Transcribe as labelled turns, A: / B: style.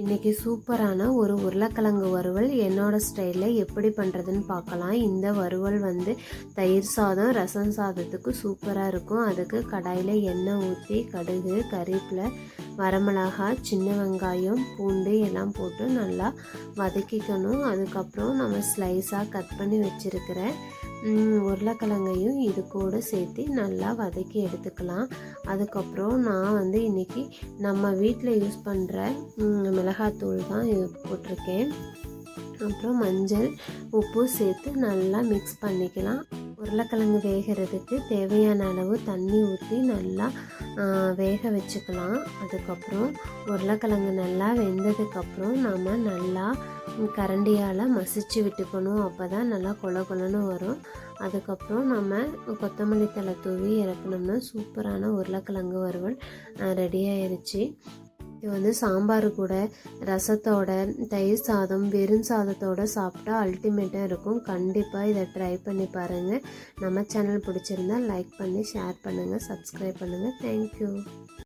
A: இன்றைக்கி சூப்பரான ஒரு உருளைக்கிழங்கு வறுவல் என்னோடய ஸ்டைலில் எப்படி பண்ணுறதுன்னு பார்க்கலாம். இந்த வறுவல் வந்து தயிர் சாதம் ரசம் சாதத்துக்கு சூப்பராக இருக்கும். அதுக்கு கடாயில் எண்ணெய் ஊற்றி கடுகு கறிவேப்பிலை வரமிளகா சின்ன வெங்காயம் பூண்டு எல்லாம் போட்டு நல்லா வதக்கிக்கணும். அதுக்கப்புறம் நம்ம ஸ்லைஸாக கட் பண்ணி வச்சுருக்கிறேன் உருளைக்கிழங்கையும் இது கூட சேர்த்து நல்லா வதக்கி எடுத்துக்கலாம். அதுக்கப்புறம் நான் வந்து இன்றைக்கி நம்ம வீட்டில் யூஸ் பண்ணுற மிளகாத்தூள் தான் போட்டிருக்கேன். அப்புறம் மஞ்சள் உப்பு சேர்த்து நல்லா மிக்ஸ் பண்ணிக்கலாம். உருளைக்கிழங்கு வேகிறதுக்கு தேவையான அளவு தண்ணி ஊற்றி நல்லா வேக வச்சுக்கலாம். அதுக்கப்புறம் உருளைக்கிழங்கு நல்லா வெந்ததுக்கப்புறம் நம்ம நல்லா கரண்டியால் மசிச்சு விட்டுக்கணும். அப்போ தான் நல்லா கொல கொலன்னு வரும். அதுக்கப்புறம் நம்ம கொத்தமல்லி தலை தூவி இறக்கணும்னா சூப்பரான உருளைக்கிழங்கு வறுவல் ரெடி ஆயிடுச்சு இது வந்து சாம்பார் கூட ரசத்தோட தயிர் சாதம் வெறும் சாதத்தோட சாப்பிட்டா அல்டிமேட்டாக இருக்கும். கண்டிப்பாக இதை ட்ரை பண்ணி பாருங்கள் நம்ம சேனல் பிடிச்சிருந்தா லைக் பண்ணி ஷேர் பண்ணுங்கள் சப்ஸ்கிரைப் பண்ணுங்கள் தேங்க்யூ